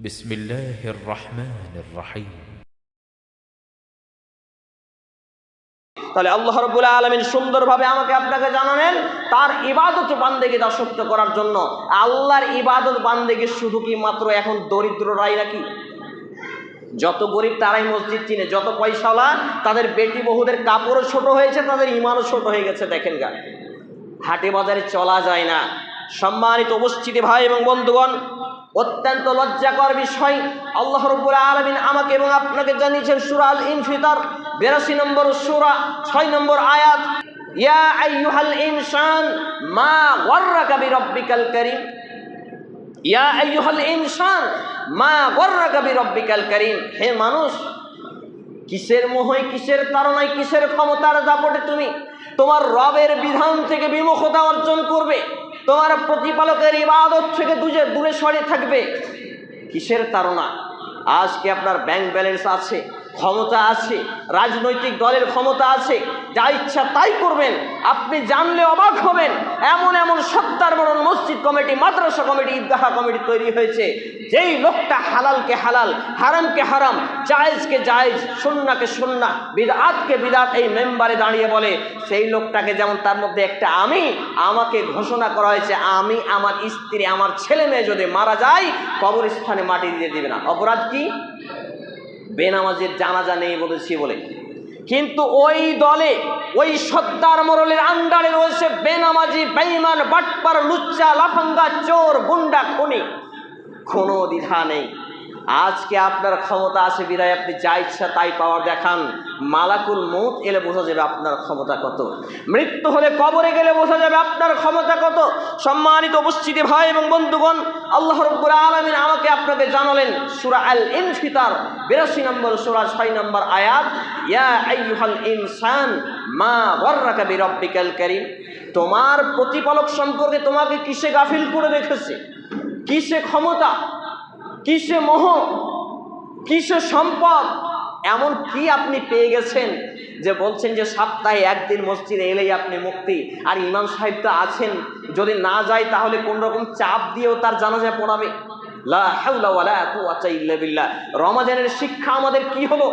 بسم الله الرحمن الرحيم তাহলে আল্লাহ রব্বুল আলমিন সুন্দরভাবে আমাকে আপনাকে জানালেন তার ইবাদত বান্দেকে দাসত্ব করার জন্য আল্লাহর ইবাদত বান্দেকে শুধু কি মাত্র এখন দরিদ্ররাই নাকি যত গরিব তারাই মসজিদ চিনে যত পয়সাওয়ালা তাদের বেটি বহুদের কাপড়ও ছোট হয়েছে তাদের ইমানও ছোট হয়ে গেছে দেখেন গা হাটে বাজারে চলা যায় না সম্মানিত উপস্থিতি ভাই এবং বন্ধুগণ অত্যন্ত লজ্জাকর বিষয়। আল্লাহ রব্বুল আলমিন আমাকে এবং আপনাকে জানিয়েছেন সুরা আল ইনফিতার বিরাশি নম্বর সুরা, ছয় নম্বর আয়াত, ইয়া আইয়ুহাল ইনসান মা গর্রাকা বিরব্বিকাল কারীম। ইয়া আইয়ুহাল ইনসান মা গর্রাকা বিরব্বিকাল কারীম। হে মানুষ, কিসের মোহয় কিসের তারণায় কিসের ক্ষমতার দাপটে তুমি তোমার রবের বিধান থেকে বিমুখতা অর্জন করবে? তোমার প্রতিপালকের ইবাদত থেকে দুজে দূরে সরে থাকবে। কিসের তারা আজকে আপনার ব্যাংক ব্যালেন্স আছে, ক্ষমতা আছে, রাজনৈতিক দলের ক্ষমতা আছে যা ইচ্ছা তাই করবেন। আপনি জানলে অবাক হবেন। এমন এমন সত্তার মরণ মসজিদ কমিটি, মাদ্রাসা কমিটি, ঈদগাহ কমিটি তৈরি হয়েছে। যেই লোকটা হালালকে হালাল, হারামকে হারাম, জায়েজকে জায়েজ, সুন্নাকে সুন্না বিদাতকে বিদাত এই মেম্বারে দাঁড়িয়ে বলে, সেই লোকটাকে যেমন তার মধ্যে একটা আমি, আমাকে ঘোষণা করা হয়েছে, আমি আমার স্ত্রী, আমার ছেলে মেয়ে যদি মারা যায়, কবরস্থানে মাটি দিয়ে দিবে না। অপরাধ কি? বেনামাজের জানাজা নেই বলেছি বলে। কিন্তু ওই দলে, ওই সর্দার মরলের আন্ডারে রয়েছে বেনামাজি বেইমান বাটপার, লুচ্চা, লাফাঙ্গা, চোর, গুন্ডা, খুনি। কোনো দ্বিধা নেই। আজকে আপনার ক্ষমতা আছে বিদায়, আপনি যা ইচ্ছা তাই পাওয়ার দেখান। মালাকুল মৌত এলে বোঝা যাবে আপনার ক্ষমতা কত। মৃত্যু হলে কবরে গেলে বোঝা যাবে আপনার ক্ষমতা কত। সম্মানিত উপস্থিতি ভাই এবং বন্ধুগণ, আল্লাহ রব্বুল আলমিন আমাকে আপনাকে জানালেন সুরা আল ইনফিতার বিরাশি নম্বর সুরা, ছয় নম্বর আয়াত, ইয়া আইয়ুহাল ইনসান মা গর্রাকা বিরব্বিকাল কারীম তোমার প্রতিপালক সম্পর্কে তোমাকে কিসে গাফিল করে রেখেছে? কিসে ক্ষমতা? কিসে মোহ, কিসে সম্পদ? এমন কি আপনি পেয়ে গেছেন যে বলছেন যে সপ্তাহে একদিন মসজিদে এলেই আপনি মুক্তি? আর ইমাম সাহেব তো আছেন, যদি না যায় তাহলে কোন রকম চাপ দিয়েও তার জানাজা পড়াবে? রমাজানের শিক্ষা আমাদের কি হলো?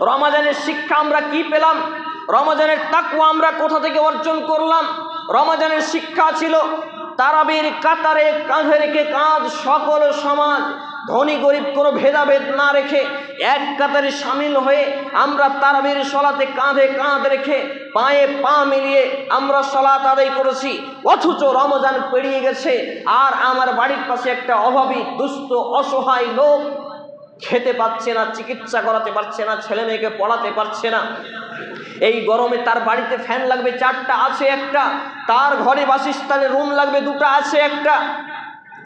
রমাজানের শিক্ষা আমরা কি পেলাম? রমাজানের তাকুয়া আমরা কোথা থেকে অর্জন করলাম? রমাজানের শিক্ষা ছিল তারাবির কাতারে কাঁধে রেখে কাঁধ সকল সমাজ, ধনী গরিব কোনো ভেদাভেদ না রেখে এক কাতারে সামিল হয়ে আমরা তারাবির সলাতে কাঁধে কাঁধ রেখে পায়ে পা মিলিয়ে আমরা সলাত আদায় করেছি। অথচ রমজান পেরিয়ে গেছে আর আমার বাড়ির পাশে একটা অভাবী, দুস্থ, অসহায় লোক খেতে পাচ্ছে না, চিকিৎসা করাতে পারছে না, ছেলে মেয়েকে পড়াতে পারছে না। এই গরমে তার বাড়িতে ফ্যান লাগবে চারটা, আছে একটা। তার ঘরে বাসস্থানে রুম লাগবে দুটো, আছে একটা।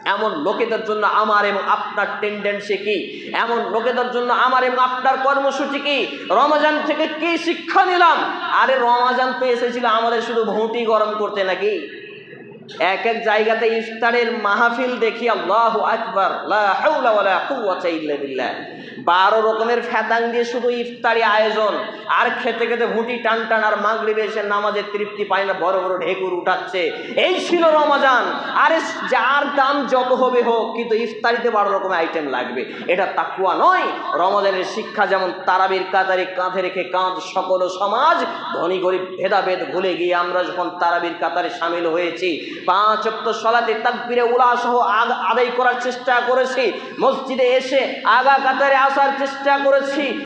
এমন লোকেদের জন্য আমার এবং আপনার টেন্ডেন্সি কি? এমন লোকেদের জন্য আমার এবং আপনার কর্মসূচি কি? রমজান থেকে কি শিক্ষা নিলাম? আরে রমজান তো এসেছিল আমাদের শুধু ভৌটি গরম করতে নাকি? এক এক জায়গাতে ইফতারের মাহফিল দেখি আল্লাহ আকবার বারো রকমের ফ্যাতাং দিয়ে শুধু ইফতারি আয়োজন। আর খেতে খেতে ভুটি টান টান আর মাগরিবে এসে নামাজের তৃপ্তি পায় না, বড় বড় ঢেকুর উঠাচ্ছে। এই ছিল রমাজান। আরে যার দাম যত হবে হোক, কিন্তু ইফতারিতে বারো রকমের আইটেম লাগবে। এটা তাকুয়া নয়। রমাজানের শিক্ষা যেমন তারাবির কাতারে কাঁধে রেখে কাঁধ সকল সমাজ, ধনী গরিব ভেদাভেদ ভুলে গিয়ে আমরা যখন তারাবির কাতারে সামিল হয়েছি, পাঁচ অক্ত সলাতে তাকবিরে উলা সহ আদায় করার চেষ্টা করেছি। মসজিদে এসে আগা কাতারে আসার চেষ্টা করেছি।